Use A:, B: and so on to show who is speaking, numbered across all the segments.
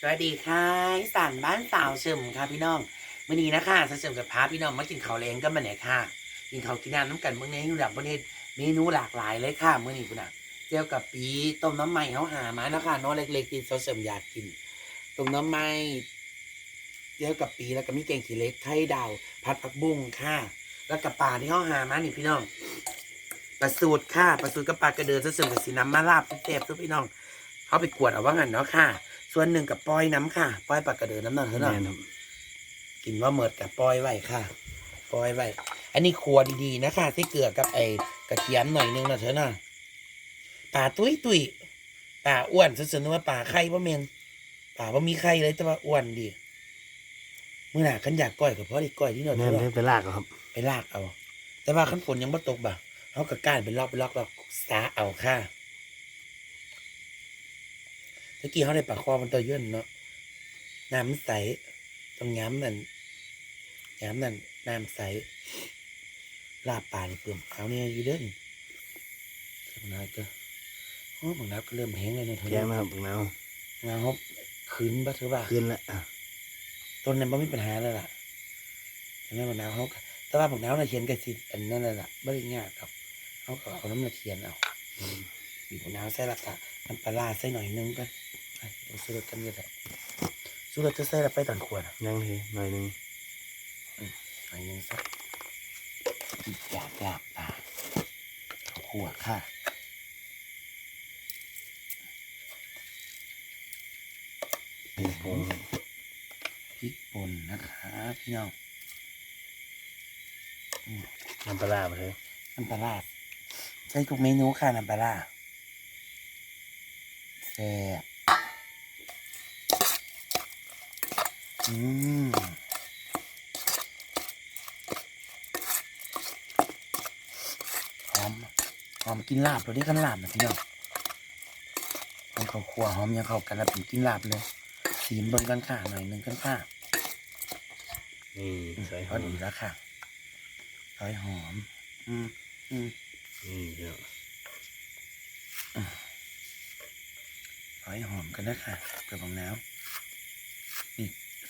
A: สวัสดีค่ะอีสานบ้านสาวเฉิมค่ะพี่น้องมื่อนี้นะคะสาวเฉิมกับพาพี่น้องมากินข้าวแรงกันมาเนี่ยค่ะกินข้าวกินน้ำน้ำกันเมื่อนี้อยู่ดับประเทศเมนูหลากหลายเลยค่ะเมื่อนี้คุณน่ะเจียวกับปีต้มน้ำไหม้เขาหามานะคะน้องเล็กๆที่สาวเฉิมอยากกินต้มน้ำไหม้เจียวกับปีแล้วก็มีแกงขี้เล็กไข่ดาวผัดผักบุ้งค่ะ แล้วกับปลาที่เขาหามานี่พี่น้องปลาสูตรค่ะปลาสูตรกับปลากระเดือสาวเฉิมกับสีน้ำมาลาบแซ่บๆทุกพี่น้องเขาไปกวดเอาว่างั้นเนาะค่ะ ส่วนหนึ่งกับปล่อยน้ำค่ะปล่อยปลากระเดินน้ำนั่นเถอะเนาะ
B: แม่นครับ
A: กินว่าเมิดกับปล่อยไว้ค่ะปล่อยไว้อันนี้ครัวดีๆนะคะที่เกลือกับไอ้กระเทียมหน่อยนึงนะเถอะเนาะป่าตุ้ยตุ้ยป่าอ้วนสุดๆนึกว่าป่าไข่บ่เมนป่าบ่มีไข่เลยแต่ว่าอ้วนดีเมื่อหน่ะขันอยากก้อยกับพ่อได้ก้อยที่เนาะ
B: แม่
A: เถ
B: น
A: อะ
B: เพิ่นไปลากเอาครับ
A: ไปลากเอา แต่ว่าขั้นฝนยังบ่ตกบ่ะเขากระก้านเป็นลอกเป็นลอกลอกสาเอาค่ะ ตะกี้เขาได้ปลาคอมันตัวย่นเนาะน้ำใสตรงย้ำนั่นย้ำนั่นน้ำใสลาบป่าในเปลือกเขาเนี่ยอยู่เด้นสักหน่อยก็โอ้บางนัดก็เริ่มแห้งเลยเนาะเธอ
B: แกงนะครับบักนาว
A: งานเขาขึ้นบ่เธอว่า
B: ขึ้นละอะ
A: ต้นนั้นไม่มีปัญหาแล้วล่ะแต่แม่บางนาวเขาก็แต่ว่าบางนาวน่ะเขียนกันสิอันนั้นน่ะล่ะไม่ได้ยากครับเขาก็เอาน้ำมาเขียนเอา
B: อืม
A: บีบมะนาวใส่ละกะน้ำปลาร้าใส่หน่อยนึงกัน ไปเอาซื้อรถกันเยอะเลยซื้อรถจะใส่ละไปตอนขวดอะ
B: ยังทีหน่อยหนึง
A: หน่อยนึงสักอยากอยากปลาเอาขวดค่ะพริก
B: ผ
A: ป่
B: ง
A: นพริกป่นนะคะพี่น้อง
B: น้ำปลาร้าไปเลย
A: น้ำปลาร้าใช้ทุกเมนูค่ะน้ำปลาร้าแซ่บ อืมหอมหอมกินลาบเลยที่กันลาบนะพี่น้องหอมข้าวคั่วหอมยังเข้ากันแล้วเป็นกินลาบเลยสีมเบิ่งกันค่ะหน่อยหนึ่งกันค่ะ
B: นี่ใส่ห
A: พ
B: อ
A: อ
B: ม
A: ดีแล้วค่ะซอยหอม อืมอืม
B: นี่เดี๋ยว
A: ซอยหอมกันนะคะเกลือของน้ำ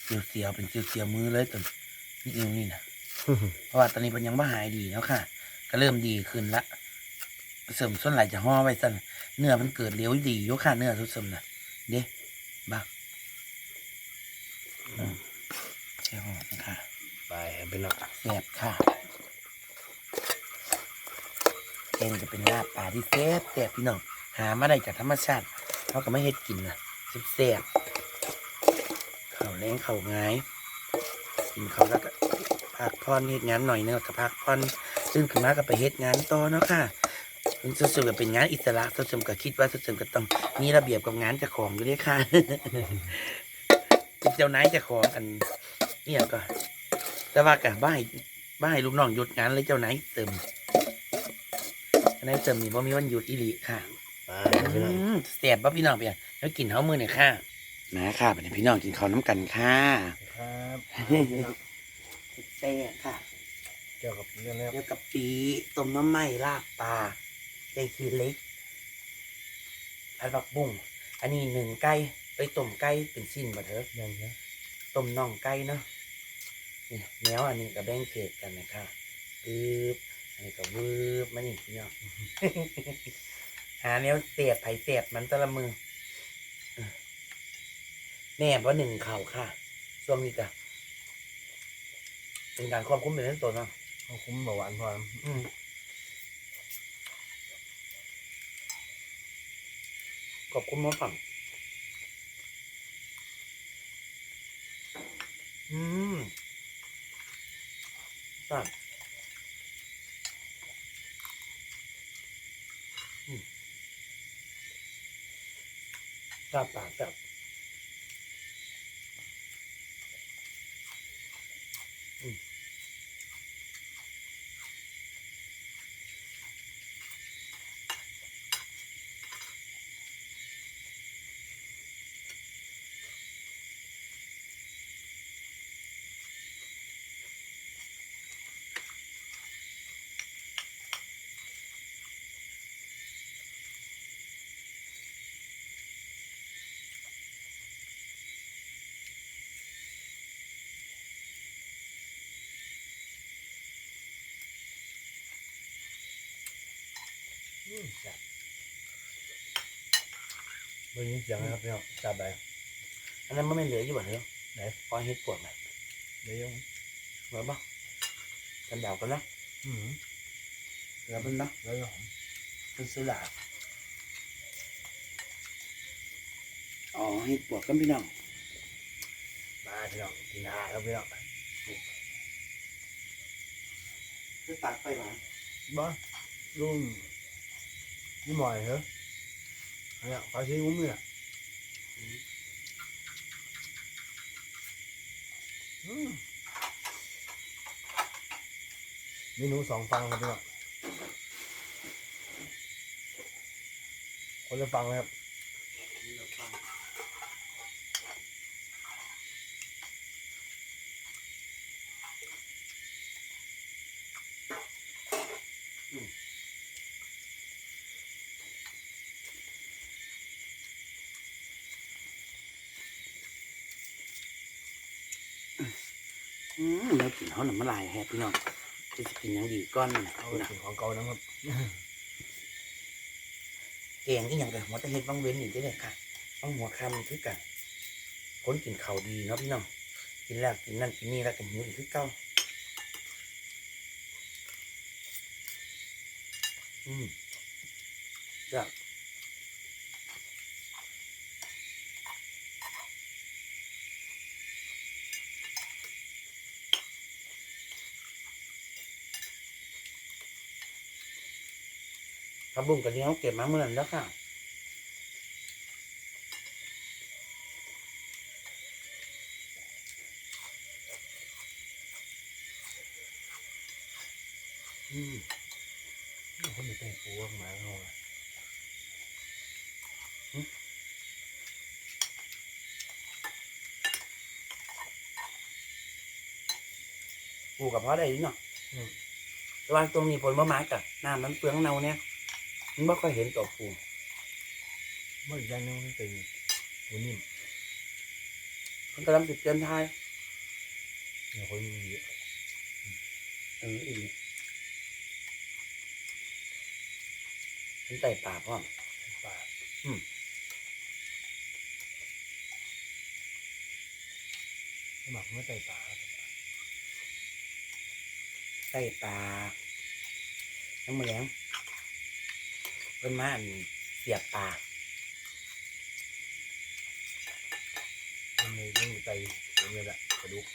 A: นี่เสียวๆเป็นเสียวๆมือเลยตัวนี่เอวนี่นะเพราะว่าตอนนี้มันยังไม่หายดีแล้วค่ะ ก็เริ่มดีขึ้นละเสริมส่วนไหลจะห่อไว้สั่นเนื้อมันเกิดเลี้ยวดีอยกค่ะเนื้อทุกสมนะเด้บักอืมใช่หอมนะคะ
B: ไปเป็นละ
A: แซ่บค่ะเอ็นจะเป็นลาบปลาที่แซ่บแซ่บพี่น้องหามาได้จากธรรมชาติเขาก็ไม่เฮ็ดกินนะแซ่บๆข้าว แรงข้าวงายกินเขาวแล้วก็พักผ่อนเฮ็ดงานหน่อยเนึงแล้วก็พักผ่อนซึ่งขึ้นมาก็ไปเฮ็ดงานต่อเนาะค่ะคุณสุดๆก็เป็นงานอิสระสุดๆก็คิดว่าสุดๆก็ต้องมีระเบียบกับงานเจ้าของอยู่ด้วยค่ะเป็นเจ้านายเจ้าของอันเนี่ยก็แต่ว่ากะบ้าให้บ้าให้ลูกน้องหยุดงานเลยเจ้านายเติมเจ้านายเติมนี่บ่มีวันหยุดอีหลีค่ะ
B: ไปพี่น้อง
A: อืมแซ่บป่ะพี่น้องเปียแล้วกินเท้ามือเนี่ยค่ะ มาค่ะเป็นพี่น้องกินข้าวน้ำกันค่ะ
B: ครับ
A: แซ่บค่ะ
B: เกี่ยวกับเรื่องแล้ว
A: เดี๋ยวกับปีต้มน้ำไหม้ลาบปลาแกงขี้เหล็กผัดผักบุ้งอันนี้หนึ่งไก่ไปต้มไก่เป็นสิ้นมาเถอะ
B: ยังนะ
A: ต้มน่องไก่เนาะนี่แนวอันนี้กับแบ่งเขตกันนะคะปึ๊บอันนี้ก็วืบมานี่พี่น้องหาแนวเสียบไผ่เสียบมันแตะละมือเออ แน่เพราะหนึ่งเข่าค่ะช่วงนี้ก็เป็นการควบคุมเป็นเรื่องตัวเนาะ
B: เขาคุ้มเบาหวานพอ
A: อืมขอบคุณหมอฝั่งอืมสั่งอืมกล้าปากกับ
B: อืมแซ่บ เมื่อกี้เสียงนะครับพี่น้องจับไป
A: อันนั้นมันไม่เหลืออยู่บ่เหรอ
B: ไหน
A: พอเฮ็ดปวดไหม
B: เดี๋ยวยัง
A: เหลือบ่กันดาวกันนะ
B: อืม
A: เหลือมันเนาะ
B: แล้วยังหอม
A: เป็นสุดาอ๋อเฮ็ดปวดกันพี่น้อง
B: มาพี่น้องกินอาหารครับพี่น้อง
A: คือตักไปหวาน
B: บ้าลุง นี่หมอยเหรออันเนี้ยปลาชีกุ้มเนี่ยมเมนูสองฟังครับพี่น้องคนละฟังเลยครับ
A: อืม แล้วกินเขาหนังมาลายแฮะพี่น้องจะสิกินหยังดีก้อนนะ
B: เอา
A: พี่น้อง
B: สิ่งของเก่านะครับ
A: แกงที่ยังกันหัวตะเฮ็ดบางเว้นอีกได้เลยค่ะต้องหัวคำคือกันคนกินข้าวดีเนาะพี่น้องกินแล้วกินนั่นกินนี่แล้วกันหิวอีกคือเก้าอืมจ้ะ ผักบุ้งกับนี้เขาเก็บมาเมื่อนั้นแล้วค่ะอืม
B: คนไม่เป็นปูออกมาเขาอะ
A: ปลูกกับเพราะอะไรนี่เนาะแต่ว่าตรงนี้ผลมะม้ากับน้ำมันเปลืองเนาเนี่ย มันไม่ค่อยเห็นตัวปู
B: เมื่ออีกอย่างหนึงมันเป็นปูนิ่ม
A: มันกำลังติดเตือนทาย
B: เนี่ยคนมีเยอะ
A: เอออีกมันไต่ป่าพร้อม
B: ปลา
A: อืม
B: สมัครไม่ใส่ปลาครับ
A: ไต่ป่าน้ำมันแรง เป็นมาอันเสียบป่า
B: มันเลยต้องอยู่ไตมันเลยแหละกระดูก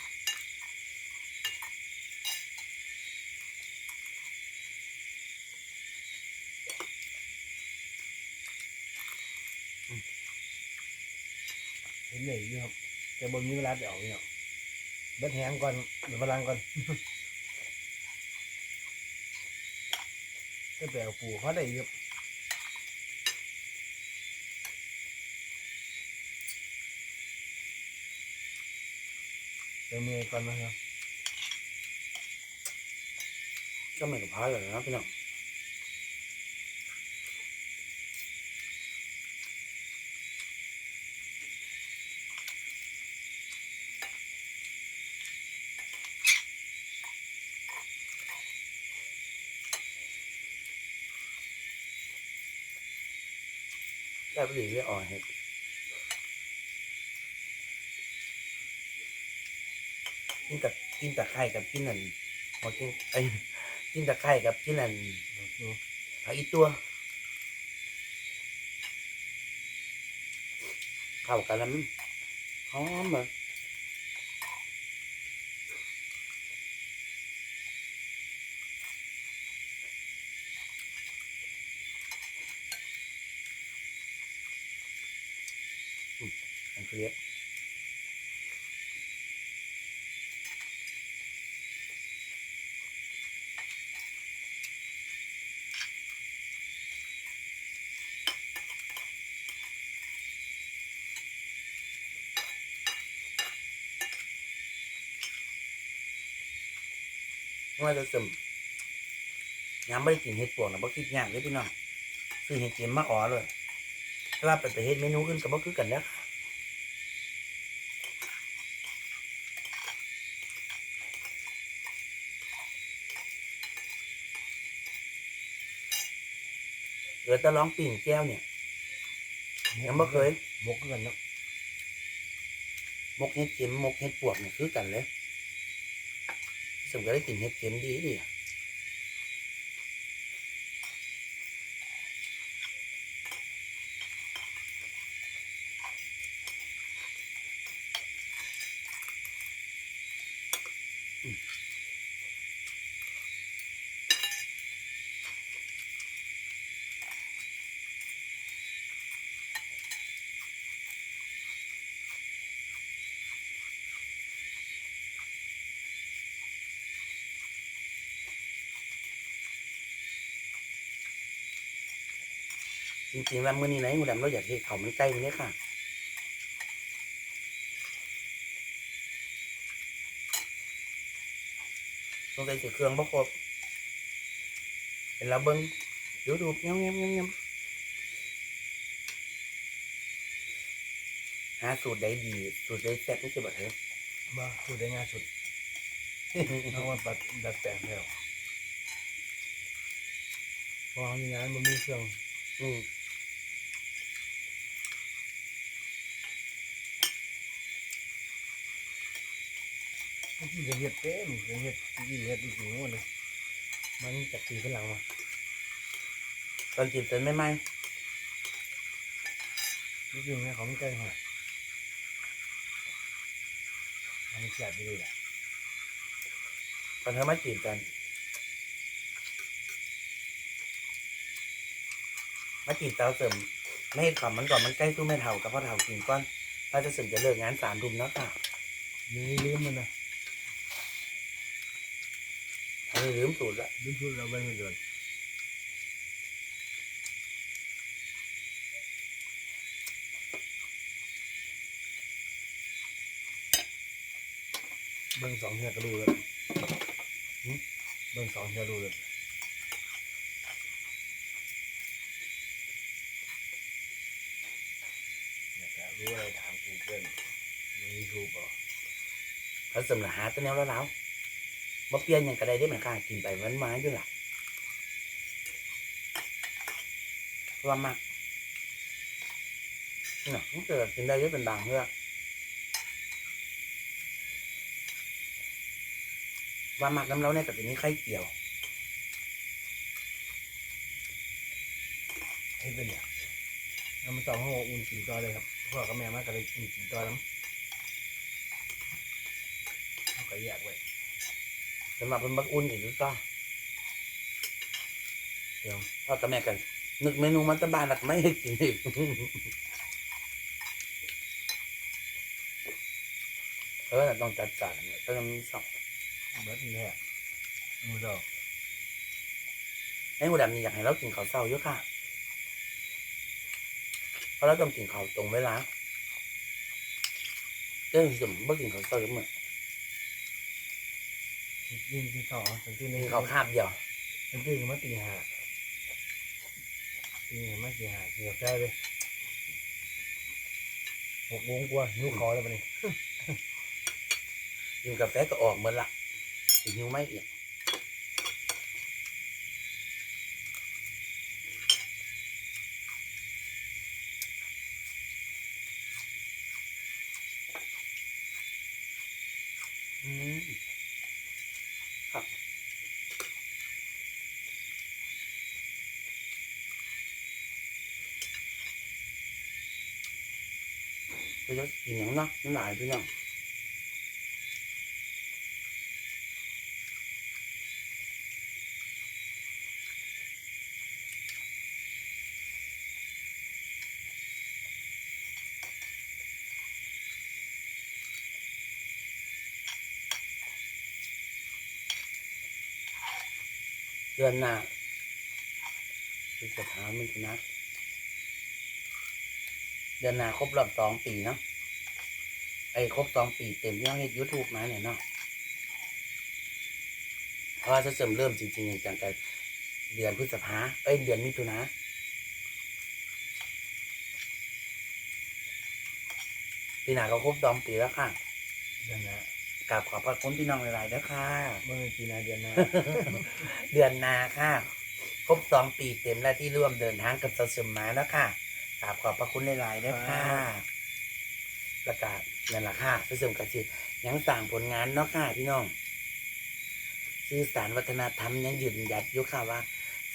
B: เห็นเลยอยู่ครับแต่บนนี้เวลาไปเอาเนี่ยเบ็ดแหงก่อนเดี๋ยวพลังก่อน ก็แต่ปูเขาได้ครับ เติมมือก่อนนะครับ
A: ก็ไม่กับพายเลยนะพี่น้องได้ไปดีเรียอ่อนเห็ด กินกับกินตะไคร่กับกินนั่นมากินไอ้กินตะไคร่กับกินนั่น
B: ดู
A: ผักอีตัวเข้ากันแล้วมันหอมเลยอืมอันเรียบ ว่าจะซึมยามไม่ได้กินเห็ดปวกนะบ่คิดยากเลยพี่น้องซื้อเห็ดเข็มมาอ๋อเลยถ้าเราไปไปเห็ดเมนูอื่นก็บ่คือกันแล้วค่ะเหลือแต่ร้องปิ่งแก้วเนี่ย ยังบ่เคย
B: มกกันเนาะ
A: มกเห็ดเข็มมกเห็ดปวกเนี่ยคือกันเลย สมก็ได้กินเห็ดเข็มดีดี ริงๆแล้วมื้อนี้ไหนหูดำเราอยากเห็ดเขาวมันใกล้นี้ค่ะต้องใส่เครื่องบ่ครบเป็นเราเบิ้งยูทูบเงี้ยเงี้ยเงี้ยเงี้ยหาสูตรใดดีสูตรใดแซ่บนี่คือแบบเฮ้ย
B: มาพูดได้ง่ายสุดเอามาปัดดัดแปลงแล้วเพอมีงานมันมีเครื่อง
A: อืม
B: มันที่จะเฮ็ดเต็มจะเฮ็ดที่เฮ็ดอีกทีหมดเลยมันจากปีข้างหลังมา
A: ตอนจีบเต้นไม่ไหม
B: จริงๆนะเขาไม่ใกล้หน่อยมันแสบดีเลยแหละ
A: ตอนเธอมาจีบกันมาจีบสาวเสริมไม่เห็นขำมันก่อนมันใกล้ตู้ไม่เท่ากับพ่อเท่ากินก้อนเราจะเสริมจะเลิกงานสามทุ่มแล้วค่ะ
B: ลืมลืมมันนะ
A: ทำให้ลืมสูตรละ
B: ลืมพูดเราไปไม่เดินเบิ้งสองเฮียก็รู้เลยหึเบิ้งสองเฮียรู้เลยอยากจะรู้อะไรถามกูเกิลในยูทูบอะ
A: เขาเสริมละหาตัวแนวแล้วแล้ว มาเปลี่ยนอย่างกระไดได้เหมือนกันกินไปมันมาอยู่ละว่ามักเนาะมันเกิดกินได้เยอะเป็นบางเพื่อว่ามักน้ำเล้าเนี่ยกับตัวนี้ไข่เกี่ยว
B: ให้เป็นเนี่ยเอามาสองห้องอุ่นกินต่อเลยครับพ่อกับแม่มาก็เลยอุ่นกินต่อแล้วเขาก็แยกไว้
A: สำหรับเป็นบักอุ่นอีกหรือก็
B: เดี๋ยว
A: พ่อกับแม่กัน นึกเมนูมันตะบานหลักไม่ให้กินอีกเออต้องจัดจานเนี่ยต้องมีสอง
B: เบิดนี่แหละมูดอก
A: ไอ้หูดำนี่อยากให้เรากินข้าวเช้าเยอะค่ะ เพราะเราต้องกินข้าวตรงเวลาเรื่องสมบ่กินข้าวเช้าเยอะเหมือน
B: กินที่สองสันติ
A: กิ
B: นี่
A: นข้าวคาบเดียว
B: สันติมาตีห้าตีห้ามาตีห้ากินกาแฟเลยหกโมงกว่าหิวคอแล้วปะนี่
A: กินกาแฟก็ออกเหมือนละสิหิวไม่อีก ก็จะกินอย่างเนาะน้ำลายพี่น้องเดือนหน้าพฤษภามิถุนา เดือนหน้าครบรอบสองปีเนาะไอ้ครบสองปีเต็มที่เราเฮ็ดยูทูบมาเนี่ยเนาะเพราะว่าจะเสริมเริ่มจริงๆจังๆกันเดือนพฤษภาเอ้ยเดือนมิถุนาปีหน้าก็ครบสองปีแล้วค่ะ
B: เดือนหน้าก
A: ราบขอบพระคุณพี่น้องหลายๆเด้อค่ะ
B: เมื่อปีหนาเดือนหน้า
A: เดือนหนาค่ะครบรบสองปีเต็มแล้วที่ร่วมเดินทางกับเสาเสริมมาแล้วค่ะ กราบขอบพระคุณหลายๆด้วยค่ะประกาศนั่นแหละค่ะเสาเสริมกสิยังสั่งผลงานเนาะค่ะพี่น้องซื้อสารวัฒนธรรมยังยืนหยัดอยู่ค่ะว่า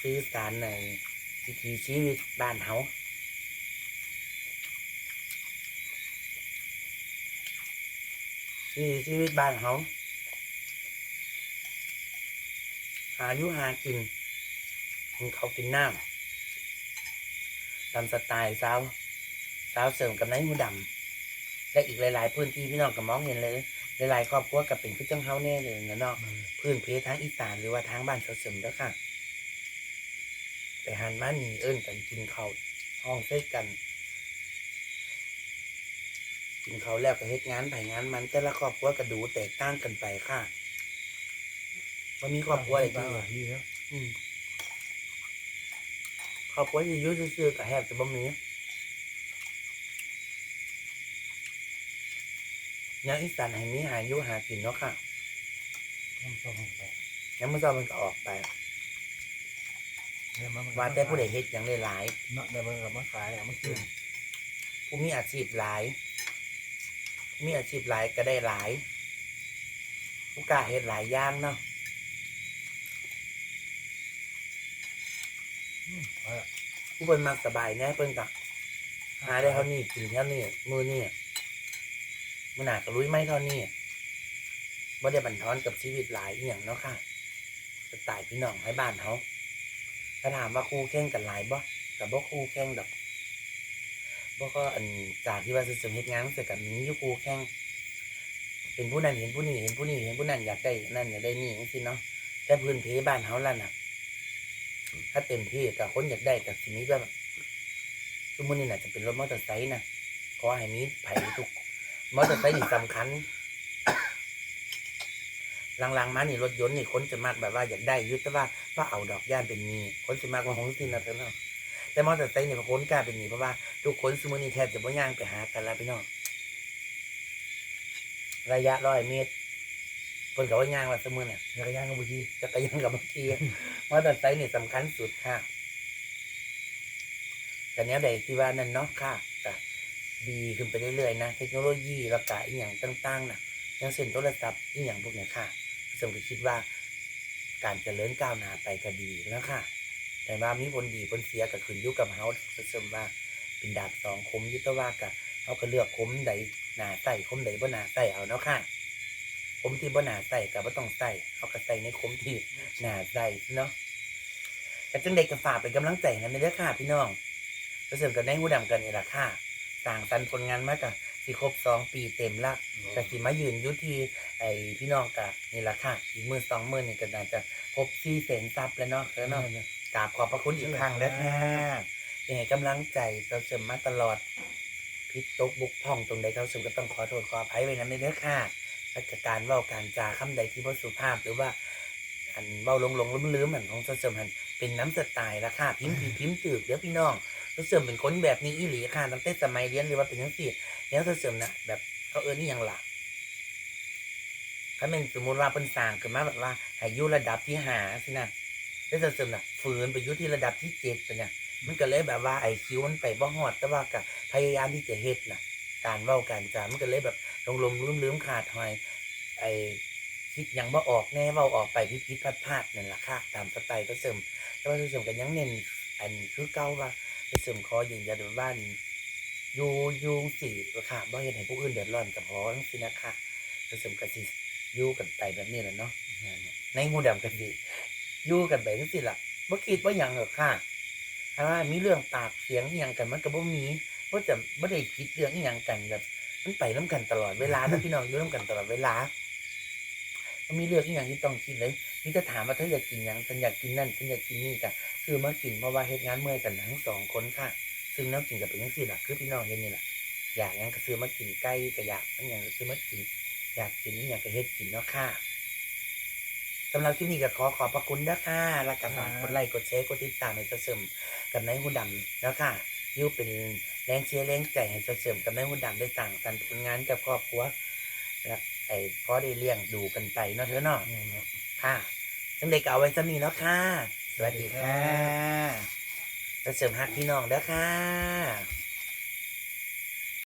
A: ซื้อสารในวิถีชีวิตบ้านเฮาวิถีชีวิตบ้านเฮาหาอยู่หากินของเขากินน้ำ ตามสไตล์สาวสาวเสริมกับไนท์หูดำและอีกหลาย ๆ พื้นที่พี่น้องก็มองเห็นเลย หลาย ๆ ครอบครัวกับเป็นคือจังเฮาแน่เลยนะเนาะพื้นเพทางอีสานหรือว่าทางบ้านเขาเสริมแล้วค่ะไปหันมานี่เอิ้นกันกินเขาวห้องใส่กัน กินเขาวแล้วก็เฮ็ดงานไผงานมันแต่ละครอบครัวก็ดูแตกต่างกันไปค่ะมันมีครอบครัวอะไร
B: บ้า
A: ที่
B: งดีครับ
A: อืม ครอบครัวที่อยู่ซื่อๆก็แทบจะบ่มีอย่างอีสานแห่งนี้หาอยู่หากินเนาะค่ะ
B: น้ำส้มไป
A: ยังไม่ทราบมันก็ออกไป
B: เนี่ยมัน
A: ว่าแต่ผู้ใดเฮ็ดอย่างหลาย
B: เนาะแต่มันกับมาขายเอามากิน
A: ๆผู้มีอาชีพหลายผู้มีอาชีพหลายก็ได้หลายผู้กล้าเฮ็ดหลายอย่างเนาะ
B: เอาละ
A: ผู้เพิ่นมักสบายแน่เพิ่นก็หาได้เท่านี้กินเท่านี้มือนี่มันหนาก็ลุยไม่เท่านี้บ่ได้บันทอนกับชีวิตหลายอหย่างเนาะค่ะสไตล์พี่น้องให้บ้านเขาถ้าถามว่าคู่แข่งกันหลายบ่กับบ่คู่แข่งดอกบ่ก็อันจากที่ว่าสิสมเฮ็ดงานเสร็จกับมีอยู่คู่แข่งเห็นผู้นั้นเห็นผู้นี้เห็นผู้นี้เห็นผู้นั้นอยากได้นั่นอยากได้นี่จังซี่เนาะแต่พื้นเพบ้านเฮาล่ะน่ะ ถ้าเต็มที่กับคนอยากได้กับสิมีแบบสมมตินี่น่ะจะเป็นรถมอเตอร์ไซค์นะขอให้มีไผ่ทุกมอเตอร์ไซค์นี่สำคัญหลังๆมานี่รถยนต์นี่คนจะมากแบบว่าอยากได้ยุติว่าว่าเอาดอกย่านเป็นหนี้คนจะมากกว่าของสินนะเถอะเนาะแต่มอเตอร์ไซค์นี่บางคนกล้าเป็นหนีเพราะว่าทุกคนสมุนี่แทบจะบ่ย่างไปหากันแล้วพี่น้องระยะร้อยเมตร เพิ่นก็ว่าย่างว่าสมมติน่ะ
B: จักรยานก็บุชี
A: จักรยานกับเมื่อกี้มอเตอร์ไซค์นี่สำคัญสุดค่ะแต่เนี้ยใดที่ว่านั่นเนาะค่ะก็ดีขึ้นไปเรื่อยๆนะเทคโนโลยีแล้วก็อีกอย่างต่างๆนะอยังเช่นโทรศัพท์อีกอย่างพวกเนี้ยค่ะสมก็คิดว่า การเจริญก้าวหน้าไปก็ดีแล้วค่ะ แต่ว่ามีผลดีผลเสียก็ขึ้นอยู่กับเฮาสมว่าเป็นดาบสองคมยุตว่ากะเฮาก็เลือกคมใดหนาใส่คมใดบ่หนาใส่เอาเนาะค่ะ มที่บ่หนาใส่ก็บ่ต้องใส่เอาก็ใส่ในคมที่หนาใจเนาะแต่จังเด็กก็ฝากเป็นกำลังใจกันในเด้อค่ะพี่น้องประเสริมกันในหูดำกันนี่แหละค่ะต่างกันผลงานมากกับสิครบสองปีเต็มละแต่สิมายืนอยุทีไอพี่น้องกับนี่แหละค่ะอีกมือสองมือนี่ก็น่าจะครบสี่แสนซับแล้วเนาะแล้วเนาะกราบขอบพระคุณอีกครั้งแล้วค่ะยังไงกำลังใจเราเสริมมาตลอดพิษตกบุกพ่องตรงใดเขาเสริมก็ต้องขอโทษขออภัยไว้นะในเด้อค่ะ และกการเว่าการจาคำใดที่บ่สุภาพ หรือว่า อันเบาลงลงลืมลืมๆเหมือนของเสริมหันเป็นน้ำสไตล์ละค่ะพิมพ์ผิดพิมพ์ตืบเดี๋ยวพี่น้องเสริมเป็นคนแบบนี้อีหลีค่ะตั้งแต่สมัยเรียนหรือว่าเป็นทั้งสี่แล้วเสริมนะแบบเขาเอิ้นนี่ยังหลักถ้าเป็นสมมติว่าเป็นสางขึ้นมาแบบว่าให้อยุระดับที่หาสินะแล้วเสริมนะฝืนไปอยุที่ระดับที่เจ็ดไปเนี่ยมันก็เลยแบบว่าไอคิวมันไปบ่ฮอด แต่ว่าก็พยายามที่จะเฮ็ดนะการเว้าการจามันก็เลยแบบ ลงลมลืมลืมๆขาดหอย ไอคิดยังบ่ออกแน่ว้าออกไปพิพิธพลาดพลาดนั่นแหละค่ะตามสไตล์ก็เสริมแต่ว่าเสริมกันยังเน้นอันคือเก่าว่าเสริมขอยืนยันว่าบ้านยูยูสี่ค่ะบ่เฮ็ดให้ผู้อื่นเดือดร้อนกับพอทั้งสินะคะเสริมกันสิยู่กันไปแบบนี้แหละเนาะในหูดำกันสิยู่กันไปทั้งสิ้นล่ะบ่คิดว่าหยังหรอค่ะถ้ามีเรื่องปากเสียงอหยังกันมันก็บ่มีบ่จะบ่ได้คิดเรื่องอหยังกันแบบ มันไปน้กันตลอดเวลานะพี่น้องอยู่น้กันตลอดเวลามันมีเรื่องที่อย่างที่ต้องคิดเลยนี่จะถามว่าเธออยากกินหยังฉันอยากกินนั่นฉันอยากกินนี่กันคือมากินเพราะว่าเหตุงานเมื่อยกันทั้งสองคนค่ะ ซึ่งน้ำกินกับเป็นยังสี่หลักคือพี่น้องเห็นนี่แหละอยากหยังก็ซื้อมากินไก่ก็อยากนั่นอย่างก็ซื้อมากิน อยากกินนี่อย่างก็เฮ็ดกินเนาะค่ะสำหรับที่นี่ก็ขอขอบพระคุณนะค่ะแล้วก็ฝากกดไลค์กดแชร์กดติดตามให้เจ้าเสริมกับนายหูดำแล้วค่ะอยูเป็น แรงเชียร์แรงใจให้เจ้าเสริมกับนายหูดำได้ต่างกันผลงานกับครอบครัวและไอ้พอได้เลี้ยงดูกันไปเนาะเธอเนาะค่ะจังเด็กเอาไว้สมีเนาะค่ะสสวัสดีค่ะแล้วเสริมฮักพี่น้องเด้อค่ะ